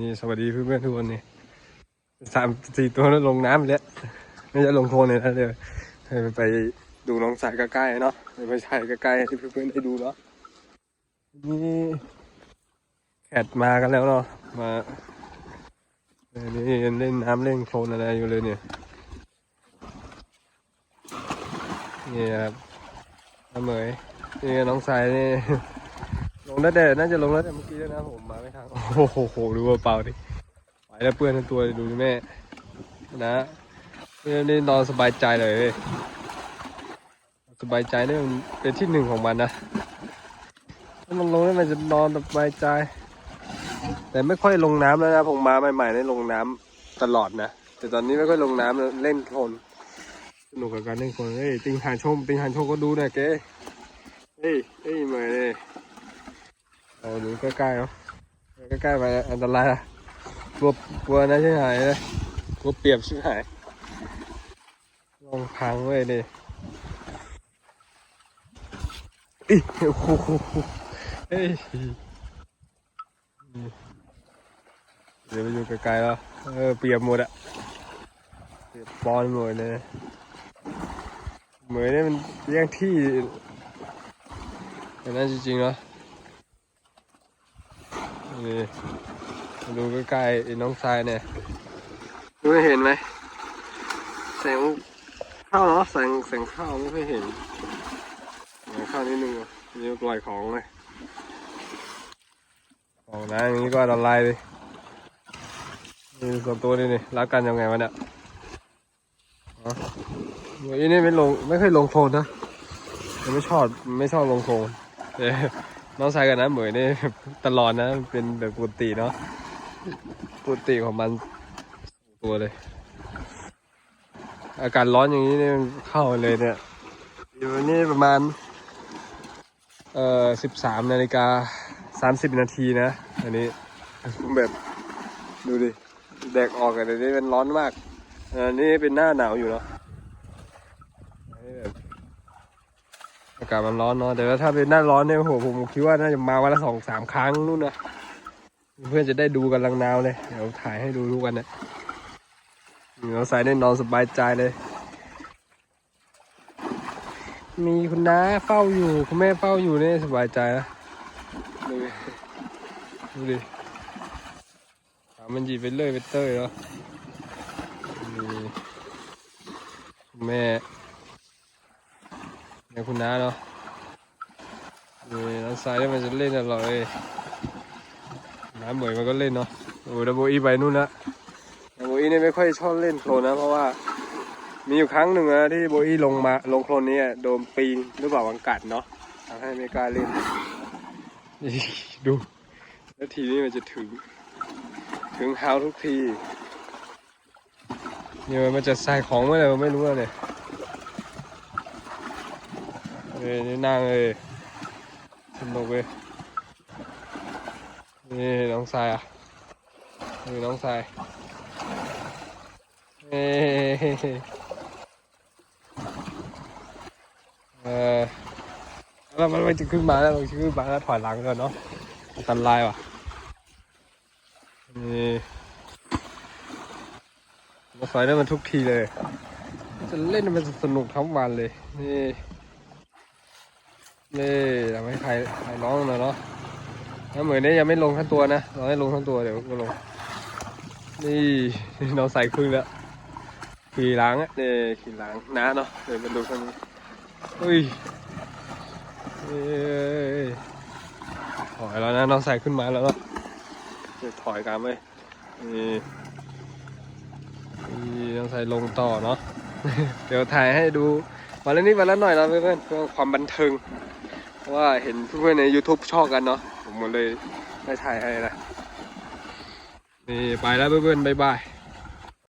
นี่สวัสดีเพื่อนๆทุกคนนี่สามสี่ตัวแล้วลงน้ำแล้วไม่ใช่ลงโคลนเลยนะเดี๋ยวให้ไปดูน้องสายใกล้ๆเนาะไปใช่ใกล้ๆให้เพื่อนๆได้ดูเนาะนี่แขดมากันแล้วเนาะมาเนี่เล่นน้ำเล่นโคลนอะไรอยู่เลยเนี่ยนี่ครับน้าเหมยนี่น้องสายนี่ งแล้วแต่น่าจะลงแล้วแต่เมื่อกี้แล้วนะผมมาไม่ทันโอ้โหดูว่าเปล่าดิไปแล้วเปื้อนทั้งตัวดูแม่ นะนี่นี่นอนสบายใจเลยสบายใจนี่มันเป็นที่หนึ่งของมันนะถ้ามันลงแล้วมันจะนอนสบายใจ แต่ไม่ค่อยลงน้ำแล้วนะผมมาใหม่ๆได้ลงน้ำตลอดนะแต่ตอนนี้ไม่ค่อยลงน้ำแล้วเล่นคนสนุกกับการเล่นคนเฮ้ยติงหานชมติงหานชมก็ดูหนะเก๋เฮ้ยเฮ้ยเหมยเลย เอาดูใกล้ๆเนาะใกล้ๆไปอันตรายอะกลัวกลัวนะใช่ไหมเลยกลัวเปียบใช่ไหมลองพังไว้ดิอีโอ้โหเฮ้ยเดี๋ยวไปอยู่ไกลๆแล้วเออเปียบหมดอะเปียบปอนหมดเลยเหมือนนี่มันแย่งที่แต่นั้นจริงๆเนาะ นี่มาดูใกล้ๆไอ้น้องทรายเนี่ยดูไม่เห็นไหมแสงเข้าเนาะแสงแสงเข้าไม่ค่อยเห็นแสงเข้านิดนึงอะนี่ปล่อยของเลยของนะอย่างนี้ก็อันตรายเลยนี่สองตัวนี่นี่รักกันยังไงวะเนี่ยอ๋อวันนี้ไม่ลงไม่เคยลงโคลนนะมันไม่ชอบไม่ชอบลงโคลนเอ้ย น้องชายกับน้ำเหมยนี่ตลอดนะ เป็นแบบปกติเนาะปกติของมันตัวเลย อากาศร้อนอย่างนี้เนี่ยเข้าเลยเนี่ยอยู่นี่ประมาณ เอ่อสิบสามนาฬิกาสามสิบนาทีนะ อันนี้แบบดูดิ แดกออกกันเดี๋ยนี้มันร้อนมากอันนี้เป็นหน้าหนาวอยู่เนาะอันนี้แบบ อากาศมันร้อนเนาะแต่ว่าถ้าเป็นหน้าร้อนเนี่ยโอ้โหผมคิดว่าน่าจะมาวันละสองสามครั้งนู่นนะเพื่อนจะได้ดูกันลังนาวเลยเดี๋ยวถ่ายให้ดูทุกวันนะเราใส่ได้นอนสบายใจเลย มีคุณน้าเฝ้าอยู่ คุณแม่เฝ้าอยู่เนี่ยสบายใจนะดูดิถามมันหยีไปเรื่อยไปเต้ยเนาะแม่ เนี่ยคุณน้าเนาะนี่น้องสายเนี่ยมันจะเล่นอะไรน้ำเหมยมันก็เล่นเนาะโอ้ดับโบอีไปนู่นละดับโบอีเนี่ยไม่ค่อยชอบเล่นโคลนนะ เพราะว่ามีอยู่ครั้งหนึ่งนะที่โบอีลงมาลงโคลนนี้โดนปีนหรือเปล่าวังกัดเนาะทำให้ไม่กล้าเล่นดู แล้วทีนี้มันจะถึง ถึงเท้าทุกทีเนี่ยมันจะใส่ของเมื่อไหร่ไม่รู้เนี่ย เอ้ยนี่นั่งเลยสนุกเลยนี่น้องทรายอะนี่น้องทรายเอ้ยเออแล้วมันมันจะขึ้นมาแล้วมันจะขึ้นมาแล้วถอยหลังกันเนาะอันตรายว่ะนี่มาสอยได้มันทุกทีเลย จะเล่นมันสนุกทั้งวันเลยนี่ นี่ทำให้ใครใครร้องหน่อยเนาะแล้วเหมือนนี้ยังไม่ลงทั้งตัวนะเราให้ลงทั้งตัวเดี๋ยวก็ลง นี่เราใส่ครึ่งแล้วขี่ล้างอะนี่ขี่ล้างน้าเนาะเดี๋ยวมาดูกันอุ้ยเอ้ยถอยแล้วนะเราใส่ขึ้นมาแล้วเนาะเดี๋ยวถอยกันไปนี่นี่เราใส่ลงต่อเนาะเดี๋ยวถ่ายให้ดูวันละนิดวันละหน่อยนะเพื่อนๆเพื่อความบันเทิง ราะว่าเห็นเพื่อนๆใน YouTube ชอบกันเนาะผมเลยได้ถ่ายให้นะนี่ไปแล้วเพื่อนๆบ๊ายบาย